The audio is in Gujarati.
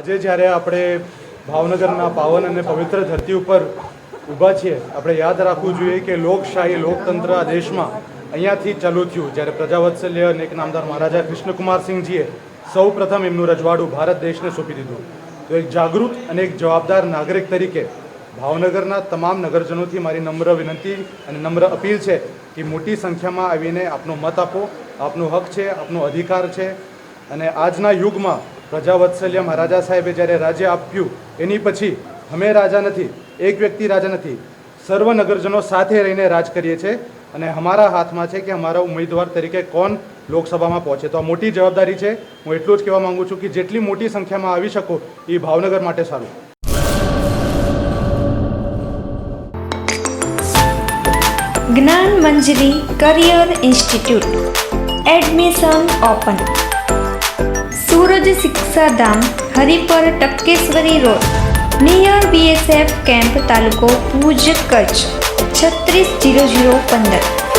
આજે જ્યારે આપણે ભાવનગરના પાવન અને પવિત્ર ધરતી ઉપર ઊભા છીએ, આપણે યાદ રાખવું જોઈએ કે લોકશાહી, લોકતંત્ર આ દેશમાં અહીંયાથી ચાલુ થયું. જ્યારે પ્રજાવત્સલ્ય અને એક નામદાર મહારાજા કૃષ્ણકુમારસિંહજીએ સૌ પ્રથમ એમનું રજવાડું ભારત દેશને સોંપી દીધું. તો એક જાગૃત અને એક જવાબદાર નાગરિક તરીકે ભાવનગરના તમામ નગરજનોથી મારી નમ્ર વિનંતી અને નમ્ર અપીલ છે કે મોટી સંખ્યામાં આવીને આપનો મત આપો. આપનો હક છે, આપનો અધિકાર છે. અને આજના યુગમાં પ્રજાવત્સલ્ય મહારાજા સાહેબે જ્યારે રાજ્ય આપ્યું, એની પછી અમે રાજા નથી, એક વ્યક્તિ રાજા નથી. સર્વ નગરજનો સાથે રહીને રાજ કરીએ છીએ અને અમારા હાથમાં છે કે અમારા ઉમેદવાર તરીકે કોણ લોકસભામાં પહોંચે. તો આ મોટી જવાબદારી છે. હું એટલું જ કહેવા માંગુ છું કે જેટલી મોટી સંખ્યામાં આવી શકો, એ ભાવનગર માટે સારું. Gyan Manjari career institute. Admission open. Suraj Shikshadham Haripar Tapkeshwari road, near BSF camp તાલુકો ભુજ કચ્છ, છત્રીસ જીરો જીરો પંદર.